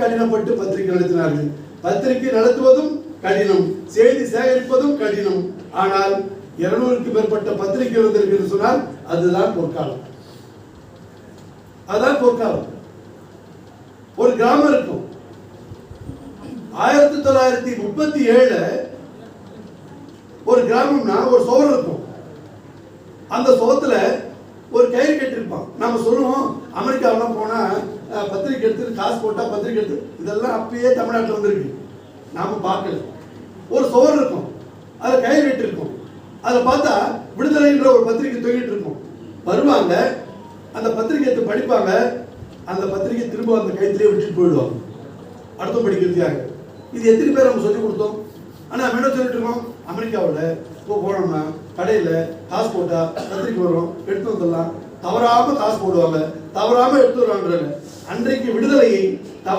கடினப்பட்டு பத்திரிகை நடத்தினார்கள். பத்திரிகை நடத்துவதும் கடினம் செய்தி சேகரிப்பதும் கடினம். ஆனால் இருநூறுக்கு மேற்பட்ட பத்திரிகை எழுந்திருக்கு சொன்னால் அதுதான் பொற்காலம். அதுதான் பொற்காலம். ஒரு கிராமம் இருக்கும். ஆயிரத்தி தொள்ளாயிரத்தி முப்பத்தி ஏழு ஒரு கிராமம்னா ஒரு சுவர் இருக்கும். அந்த சுவத்துல ஒரு கயிறு கட்டிருப்பான் நம்ம சொல்லுவோம் அமெரிக்காவெல்லாம் போனா பத்திரிக்கை எடுத்து காசு போட்டா பத்திரிக்கை எடுத்து இதெல்லாம் அப்பயே தமிழ்நாட்டில் வந்திருக்கு. நாம பார்க்கல. ஒரு சுவர் இருக்கும். அதில் கயிறு இருக்கும். அதில் பார்த்தா விடுதலைன்ற ஒரு பத்திரிக்கை தொங்கிட்டு இருக்கும். வருவாங்க. அந்த பத்திரிக்கையை படிப்பாங்க. அந்த பத்திரிக்கை திரும்ப அந்த கைத்திலேயே விட்டுட்டு போயிடுவாங்க. அடுத்த படிக்கிறதுக்காக இது எத்தனை பேர் நம்ம சொல்லி கொடுத்தோம்? ஆனால் நம்ம என்ன சொல்லிட்டு இருக்கோம்? அமெரிக்காவில் இப்போ போனோம்னா கடையில் காசு போட்டா பத்திரிக்கை வரும் எடுத்து வந்துடலாம். தவறாம காசு போடுவாங்க. தவறாம எடுத்து வருவாங்க அன்றைக்கு விடுதலையை